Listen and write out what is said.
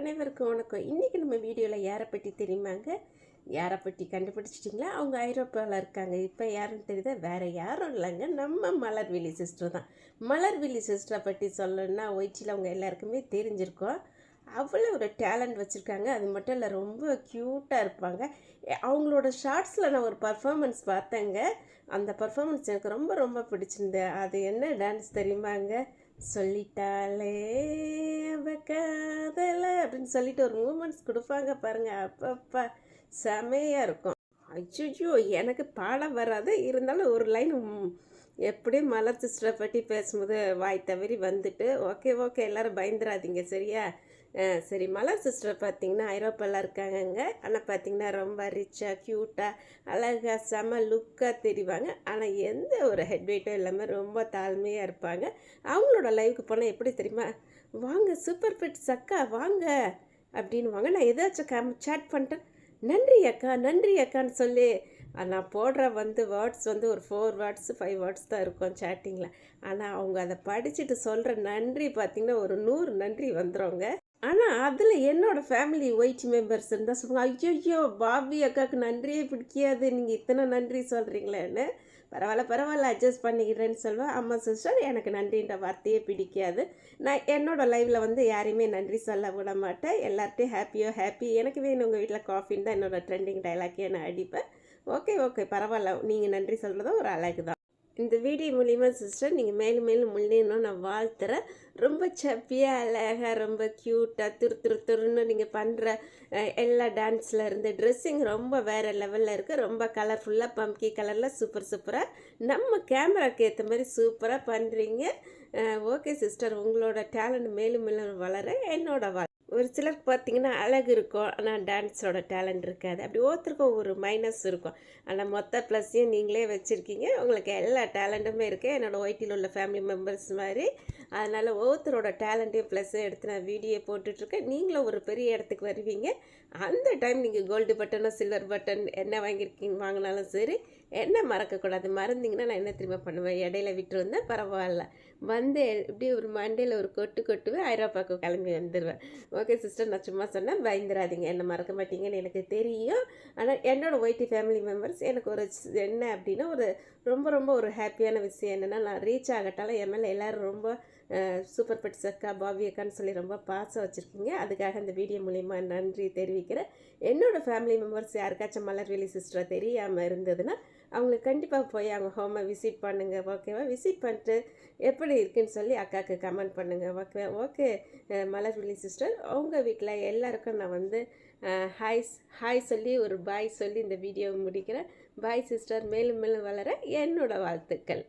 அனைவருக்கும் வணக்கம். இன்றைக்கி நம்ம வீடியோவில் யாரை பற்றி தெரியுமாங்க? யாரை பற்றி கண்டுபிடிச்சிட்டிங்களா? அவங்க ஐரோப்பாவில் இருக்காங்க. இப்போ யாருன்னு தெரியுதா? வேறு யாரும் இல்லைங்க. நம்ம மலர்விழி சிஸ்டர் தான். மலர்விழி சிஸ்டரை பற்றி சொல்லணும்னா ஒய்ச்சியில் அவங்க எல்லாருக்குமே தெரிஞ்சிருக்கோம். அவ்வளோ ஒரு டேலண்ட் வச்சுருக்காங்க. அது மட்டும் இல்லை ரொம்ப க்யூட்டாக இருப்பாங்க. அவங்களோட ஷார்ட்ஸில் நான் ஒரு பர்ஃபாமன்ஸ் பார்த்தேங்க. அந்த பர்ஃபாமன்ஸ் எனக்கு ரொம்ப ரொம்ப பிடிச்சிருந்தது. அது என்ன டான்ஸ் தெரியுமாங்க? சொல்லிட்டாலே அவக்கா அப்படின்னு சொல்லிட்டு ஒரு மூமெண்ட்ஸ் கொடுப்பாங்க பாருங்கள் அப்பப்பா செமையாக இருக்கும். அச்சுச்சோ எனக்கு பாட வராது. இருந்தாலும் ஒரு லைன் எப்படியும் மலர் சிஸ்டரை பற்றி பேசும்போது வாய் தவறி வந்துட்டு ஓகே ஓகே எல்லோரும் பயந்துடாதீங்க சரியா? சரி. மலர் சிஸ்டர் பார்த்தீங்கன்னா ஐரோப்பாவில் இருக்காங்கங்க. ஆனால் பார்த்தீங்கன்னா ரொம்ப ரிச்சாக க்யூட்டாக அழகாக செம லுக்காக தெரிவாங்க. ஆனால் எந்த ஒரு ஹெட் வெயிட்டும் இல்லாமல் ரொம்ப தாழ்மையாக இருப்பாங்க. அவங்களோட லைவுக்கு போனால் எப்படி தெரியுமா? வாங்க சூப்பர் ஃபிட் அக்கா வாங்க அப்படின்னு வாங்க. நான் ஏதாச்சும் கம் சேட் பண்ணிட்டேன். நன்றி அக்கா நன்றி அக்கான்னு சொல்லி. நான் போடுற வந்து வேர்ட்ஸ் வந்து ஒரு ஃபோர் வேர்ட்ஸ் ஃபைவ் வேர்ட்ஸ் தான் இருக்கும் சேட்டிங்கில் ஆனால் அவங்க அதை படிச்சுட்டு சொல்கிற நன்றி பார்த்திங்கன்னா ஒரு நூறு நன்றி வந்துடுங்க ஆனால் அதில் என்னோடய ஃபேமிலி ஒயிட் மெம்பர்ஸ் இருந்தால் சொல்லுவாங்க ஐயோ பாபி அக்காவுக்கு நன்றியே பிடிக்காது. நீங்கள் இத்தனை நன்றி சொல்கிறீங்களேன்னு பரவாயில்ல பரவாயில்ல அட்ஜஸ்ட் பண்ணிக்கிறேன்னு சொல்லுவேன் அம்மா சிஸ்டர் எனக்கு நன்றின்ற வார்த்தையே பிடிக்காது. நான் என்னோடய லைஃப்பில் வந்து யாரையுமே நன்றி சொல்ல விட மாட்டேன். எல்லார்ட்டையும் ஹாப்பியோ ஹாப்பி எனக்கு வேணும் உங்கள் வீட்டில் காஃபின்னு தான் என்னோட ட்ரெண்டிங் டைலாக்கே நான் அடிப்பேன். ஓகே ஓகே பரவாயில்ல. நீங்கள் நன்றி சொல்கிறதும் ஒரு அழகு தான் இந்த வீடியோ மூலிமா சிஸ்டர் நீங்கள் மேலும் மேலும் முன்னேறணும் நான் வாழ்த்துறேன். ரொம்ப சப்பியாக அழகாக ரொம்ப க்யூட்டாக துரு துரு துருன்னு நீங்கள் பண்ணுற எல்லா டான்ஸில் இருந்து ட்ரெஸ்ஸிங் ரொம்ப வேறு லெவலில் இருக்குது ரொம்ப கலர்ஃபுல்லாக பம்கி கலரில் சூப்பர் சூப்பராக நம்ம கேமராக்கு ஏற்ற மாதிரி சூப்பராக பண்ணுறீங்க ஓகே சிஸ்டர். உங்களோட டேலண்ட் மேலும் மேலும் வளர என்னோட வள ஒரு சிலருக்கு பார்த்தீங்கன்னா அழகு இருக்கும். ஆனால் டான்ஸோட டேலண்ட் இருக்காது. அப்படி ஒவ்வொருத்தருக்கும் ஒரு மைனஸ் இருக்கும். ஆனால் மொத்த ப்ளஸ்ஸையும் நீங்களே வச்சுருக்கீங்க. உங்களுக்கு எல்லா டேலண்ட்டுமே இருக்குது என்னோடய ஒய்டியில் உள்ள ஃபேமிலி மெம்பர்ஸ் மாதிரி. அதனால் ஒவ்வொருத்தரோட டேலண்ட்டையும் ப்ளஸ்ஸும் எடுத்து நான் வீடியோ போட்டுட்ருக்கேன். நீங்களும் ஒரு பெரிய இடத்துக்கு வருவீங்க. அந்த டைம் நீங்கள் கோல்டு பட்டனோ சில்வர் பட்டன் என்ன வாங்கியிருக்கீங்க வாங்கினாலும் சரி என்ன மறக்கக்கூடாது. மறந்தீங்கன்னா நான் என்ன திரும்ப பண்ணுவேன்? இடையில விட்டு வந்தேன் பரவாயில்ல. வந்து இப்படி ஒரு மண்டையில் ஒரு கொட்டு கொட்டுவேன் ஐரோப்பாவுக்கு கிளம்பி வந்துடுவேன் ஓகே சிஸ்டர் நான் சும்மா சொன்னேன் பயந்துடாதீங்க என்ன மறக்க மாட்டீங்கன்னு எனக்கு தெரியும். ஆனால் என்னோடய ஒயிட்டி ஃபேமிலி மெம்பர்ஸ் எனக்கு ஒரு சி- என்ன அப்படின்னா ஒரு ரொம்ப ரொம்ப ஒரு ஹாப்பியான விஷயம் என்னென்னா நான் ரீச் ஆகட்டாலும் என் மேலே எல்லோரும் ரொம்ப சூப்பர் பெட்ஸ் அக்கா பாபி அக்கான்னு சொல்லி ரொம்ப பாசம் வச்சுருக்கீங்க. அதுக்காக இந்த வீடியோ மூலிமா நன்றி தெரிவிக்கிறேன். என்னோடய ஃபேமிலி மெம்பர்ஸ் யாருக்காச்சும் மலர்வெளி சிஸ்டரை தெரியாமல் இருந்ததுன்னா அவங்களுக்கு கண்டிப்பாக போய் அவங்க ஹோமை விசிட் பண்ணுங்கள் ஓகேவா விசிட் பண்ணிட்டு எப்படி இருக்குன்னு சொல்லி அக்காவுக்கு கமெண்ட் பண்ணுங்கள் ஓகே ஓகே மலர்விழி சிஸ்டர் உங்கள் வீட்டில் எல்லாருக்கும் நான் வந்து ஹாய் ஹாய் சொல்லி ஒரு பாய் சொல்லி இந்த வீடியோ முடிக்கிறேன். பாய் சிஸ்டர் மேலும் மேலும் வளர என்னோடய வாழ்த்துக்கள்.